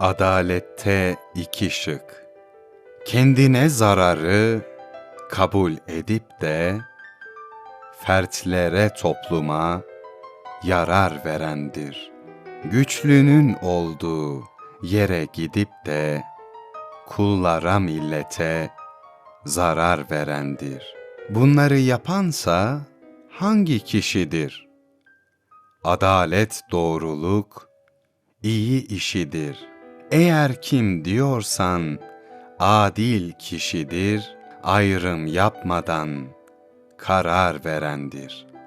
Adalette iki şık. Kendine zararı kabul edip de fertlere topluma yarar verendir. Güçlünün olduğu yere gidip de kullara millete zarar verendir. Bunları yapansa hangi kişidir? Adalet doğruluk iyi işidir. Eğer kim diyorsan adil kişidir, ayrım yapmadan karar verendir.''